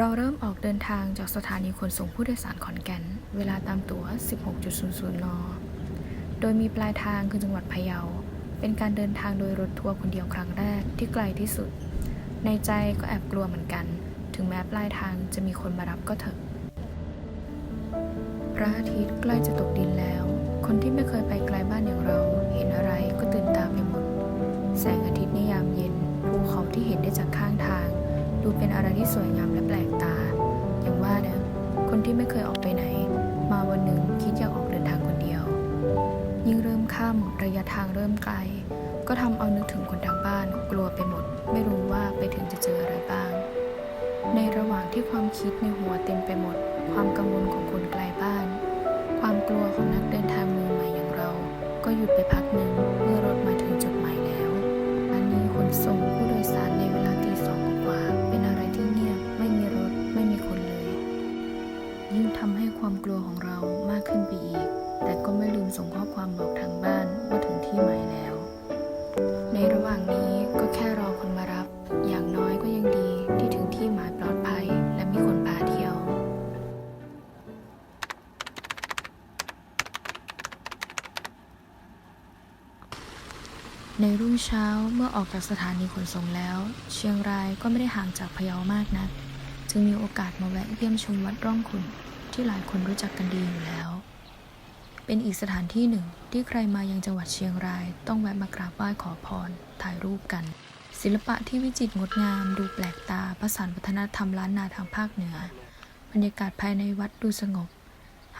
เราเริ่มออกเดินทางจากสถานีขนส่งผู้โดยสารขอนแก่น เวลาตามตั๋ว 16.00 น โดยมีปลายทางคือจังหวัดพะเยา เป็นการเดินทางโดยรถทัวร์คนเดียวครั้งแรกที่ไกลที่สุด ในใจก็แอบกลัวเหมือนกัน ถึงแม้ปลายทางจะมีคนมารับก็เถอะ พระอาทิตย์ใกล้จะตกดินแล้ว คนที่ไม่เคยไปไกลบ้านอย่างเรา เห็นอะไรก็ตื่นตาไปหมด แสงอาทิตย์ในยามเย็นภูเขาที่เห็นได้จากข้างทาง ดูเป็นอะไรที่สวยงามและแปลก ที่ไม่เคยออกไปไหน มาวันหนึ่งคิดอยากออกเดินทางคนเดียว ยิ่งเริ่มค่ำระยะทางเริ่มไกล ก็ทำเอานึกถึงคนทางบ้านกลัวไปหมด ไม่รู้ว่าไปถึงจะเจออะไรบ้าง ในระหว่างที่ความคิดในหัวเต็มไปหมด ความกังวลของคนไกลบ้าน ความกลัวของนักเดินทางมือใหม่อย่างเรา ก็หยุดไปพัก ในรุ่งเช้าเมื่อออกจากสถานีขนส่งแล้ว เชียงรายก็ไม่ได้ห่างจากพะเยามากนัก จึงมีโอกาสมาแวะเยี่ยมชมวัดร่องขุนที่หลายคนรู้จักกันดีอยู่แล้ว เป็นอีกสถานที่หนึ่งที่ใครมายังจังหวัดเชียงราย ต้องแวะมากราบไหว้ขอพร ถ่ายรูปกัน ศิลปะที่วิจิตรงดงาม ดูแปลกตาประสานวัฒนธรรมล้านนาทางภาคเหนือ บรรยากาศภายในวัดดูสงบ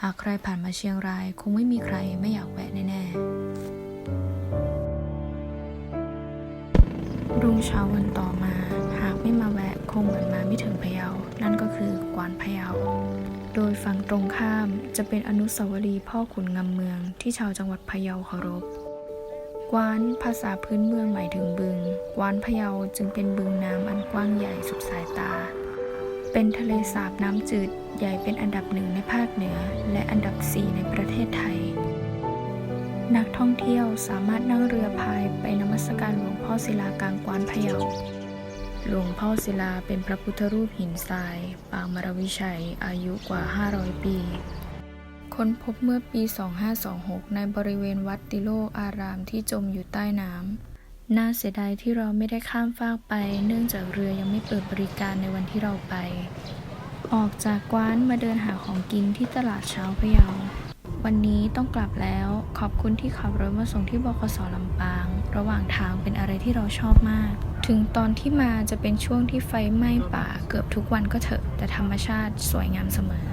หากใครผ่านมาเชียงราย คงไม่มีใครไม่อยากแวะแน่ๆ รุ่งเช้าวันต่อมา หากไม่มาแวะคงเหมือนมาไม่ถึงพะเยา นั่นก็คือกวานพะเยา โดยฝั่งตรงข้ามจะเป็นอนุสาวรีย์พ่อขุนงำเมืองที่ชาวจังหวัดพะเยาเคารพ กวานภาษาพื้นเมืองหมายถึงบึง กวานพะเยาจึงเป็นบึงน้ำอันกว้างใหญ่สุดสายตา เป็นทะเลสาบน้ำจืดใหญ่เป็นอันดับหนึ่งในภาคเหนือ และอันดับสี่ในประเทศไทย นักท่องเที่ยวสามารถนั่งเรือพายไปนมัสการหลวงพ่อศิลากลางกวานพะเยา หลวงพ่อศิลาเป็นพระพุทธรูปหินทราย ปางมรวิชัยอายุกว่า 500 ปี ค้นพบเมื่อปี 2526 ในบริเวณวัดติโลกอารามที่จมอยู่ใต้น้ำ น่าเสียดายที่เราไม่ได้ข้ามฟากไป เนื่องจากเรือยังไม่เปิดบริการในวันที่เราไป ออกจากกว้านมาเดินหาของกินที่ตลาดเช้าพะเยา วันนี้ต้องกลับแล้ว ขอบคุณที่ขับรถมาส่งที่บคสลำปาง ระหว่างทางเป็นอะไรที่เราชอบมาก ถึงตอนที่มาจะเป็นช่วงที่ไฟไหม้ป่าเกือบทุกวันก็เถอะ แต่ธรรมชาติสวยงามเสมอ